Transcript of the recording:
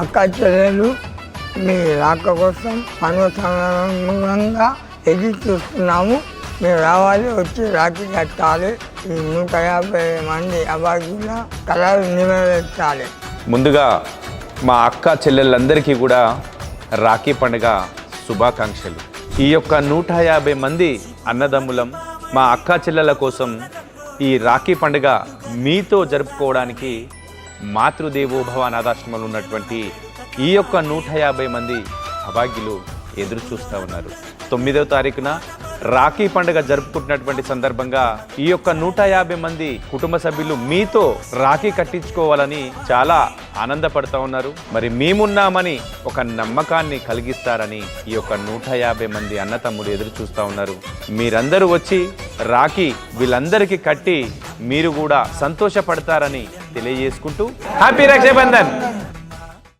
అక్క చెల్లెలు మీ రాక కోసం అనుసంధానంగా ఎదురు చూస్తున్నాము. మీరు రావాలి వచ్చి రాఖీ కట్టాలి. ఈ నూట యాభై మంది అభాగ్యుల కళలు నెరవేర్చాలి. ముందుగా మా అక్క చెల్లెళ్ళందరికీ కూడా రాఖీ పండుగ శుభాకాంక్షలు. ఈ యొక్క నూట యాభై మంది అన్నదమ్ములం మా అక్క చెల్లెల కోసం ఈ రాఖీ పండుగ మీతో జరుపుకోవడానికి మాతృదేవోభవ అనాథాశ్రమంలో ఉన్నటువంటి ఈ యొక్క నూట యాభై మంది అభాగ్యులు ఎదురు చూస్తూ ఉన్నారు. తొమ్మిదవ తారీఖున రాఖీ పండుగ జరుపుకుంటున్నటువంటి సందర్భంగా ఈ యొక్క నూట యాభై మంది కుటుంబ సభ్యులు మీతో రాఖీ కట్టించుకోవాలని చాలా ఆనందపడతా ఉన్నారు. మరి మేమున్నామని ఒక నమ్మకాన్ని కలిగిస్తారని ఈ యొక్క నూట యాభై మంది అన్న తమ్ముడు ఎదురు చూస్తూ ఉన్నారు. మీరందరూ వచ్చి రాఖీ వీళ్ళందరికీ కట్టి మీరు కూడా సంతోషపడతారని తెలియజేసుకుంటూ హ్యాపీ రక్షాబంధన్